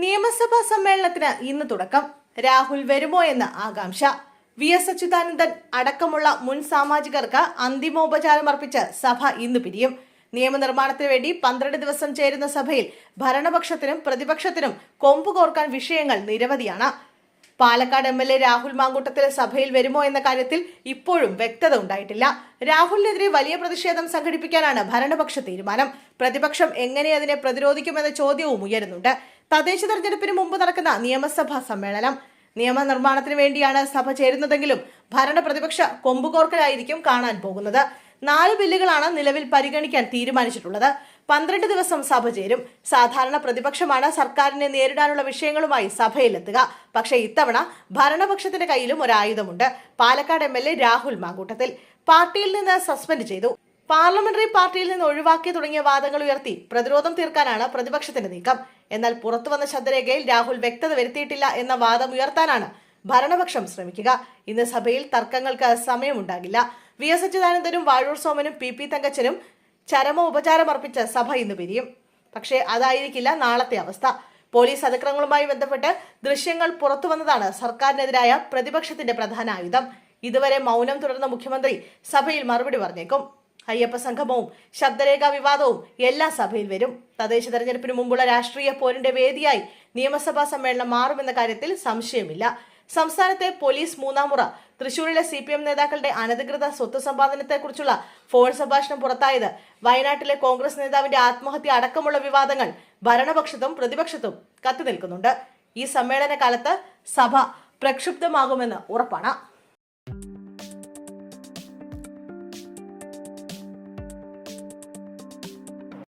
നിയമസഭാ സമ്മേളനത്തിന് ഇന്ന് തുടക്കം. രാഹുൽ വരുമോ എന്ന ആകാംക്ഷ. വി എസ് അച്യുതാനന്ദൻ അടക്കമുള്ള മുൻ സാമാജികർക്ക് അന്തിമോപചാരം അർപ്പിച്ച് സഭ ഇന്ന് പിരിയും. നിയമനിർമ്മാണത്തിന് വേണ്ടി പന്ത്രണ്ട് ദിവസം ചേരുന്ന സഭയിൽ ഭരണപക്ഷത്തിനും പ്രതിപക്ഷത്തിനും കൊമ്പ് കോർക്കാൻ വിഷയങ്ങൾ നിരവധിയാണ്. Palakkad M L A Rahul Mankoottathil സഭയിൽ വരുമോ എന്ന കാര്യത്തിൽ ഇപ്പോഴും വ്യക്തത ഉണ്ടായിട്ടില്ല. രാഹുലിനെതിരെ വലിയ പ്രതിഷേധം സംഘടിപ്പിക്കാനാണ് ഭരണപക്ഷ തീരുമാനം. പ്രതിപക്ഷം എങ്ങനെ അതിനെ പ്രതിരോധിക്കുമെന്ന ചോദ്യവും ഉയരുന്നുണ്ട്. തദ്ദേശ തെരഞ്ഞെടുപ്പിന് മുമ്പ് നടക്കുന്ന നിയമസഭാ സമ്മേളനം. നിയമനിർമ്മാണത്തിന് വേണ്ടിയാണ് സഭ ചേരുന്നതെങ്കിലും ഭരണ പ്രതിപക്ഷ കൊമ്പുകോർക്കലായിരിക്കും കാണാൻ പോകുന്നത്. നാല് ബില്ലുകളാണ് നിലവിൽ പരിഗണിക്കാൻ തീരുമാനിച്ചിട്ടുള്ളത്. പന്ത്രണ്ട് ദിവസം സഭ ചേരും. സാധാരണ പ്രതിപക്ഷമാണ് സർക്കാരിനെ നേരിടാനുള്ള വിഷയങ്ങളുമായി സഭയിലെത്തുക. പക്ഷേ ഇത്തവണ ഭരണപക്ഷത്തിന്റെ കയ്യിലും ഒരായുധമുണ്ട്. പാലക്കാട് എം രാഹുൽ മാങ്കൂട്ടത്തിൽ. പാർട്ടിയിൽ നിന്ന് സസ്പെൻഡ് ചെയ്തു. പാർലമെന്ററി പാർട്ടിയിൽ നിന്ന് ഒഴിവാക്കി തുടങ്ങിയ വാദങ്ങൾ ഉയർത്തി പ്രതിരോധം തീർക്കാനാണ് പ്രതിപക്ഷത്തിന്റെ നീക്കം. എന്നാൽ പുറത്തുവന്ന ശബ്ദരേഖയിൽ രാഹുൽ വ്യക്തത വരുത്തിയിട്ടില്ല എന്ന വാദം ഉയർത്താനാണ് ഭരണപക്ഷം ശ്രമിക്കുക. ഇന്ന് സഭയിൽ തർക്കങ്ങൾക്ക് സമയമുണ്ടാകില്ല. വി എസ് അച്യുതാനന്ദനും വാഴൂർ സോമനും പി പി തങ്കച്ചനും ചരമ ഉപചാരം അർപ്പിച്ച് സഭ ഇന്ന് പിരിയും. പക്ഷേ അതായിരിക്കില്ല നാളത്തെ അവസ്ഥ. പോലീസ് അതിക്രമങ്ങളുമായി ബന്ധപ്പെട്ട് ദൃശ്യങ്ങൾ പുറത്തു വന്നതാണ് സർക്കാരിനെതിരായ പ്രതിപക്ഷത്തിന്റെ പ്രധാന ആയുധം. ഇതുവരെ മൗനം തുടർന്ന മുഖ്യമന്ത്രി സഭയിൽ മറുപടി പറഞ്ഞേക്കും. അയ്യപ്പ സംഗമവും ശബ്ദരേഖാ വിവാദവും എല്ലാ സഭയിൽ വരും. തദ്ദേശ തെരഞ്ഞെടുപ്പിന് മുമ്പുള്ള രാഷ്ട്രീയ പോരിന്റെ വേദിയായി നിയമസഭാ സമ്മേളനം മാറുമെന്ന കാര്യത്തിൽ സംശയമില്ല. സംസ്ഥാനത്തെ പോലീസ് മൂന്നാമുറ തൃശൂരിലെ സി പി എം നേതാക്കളുടെ അനധികൃത സ്വത്ത് സമ്പാദനത്തെക്കുറിച്ചുള്ള ഫോൺ സംഭാഷണം പുറത്തായത് വയനാട്ടിലെ കോൺഗ്രസ് നേതാവിന്റെ ആത്മഹത്യ അടക്കമുള്ള വിവാദങ്ങൾ ഭരണപക്ഷത്തും പ്രതിപക്ഷത്തും കത്തിനിൽക്കുന്നുണ്ട്. ഈ സമ്മേളന കാലത്ത് സഭ പ്രക്ഷുബ്ധമാകുമെന്ന് ഉറപ്പാണ്.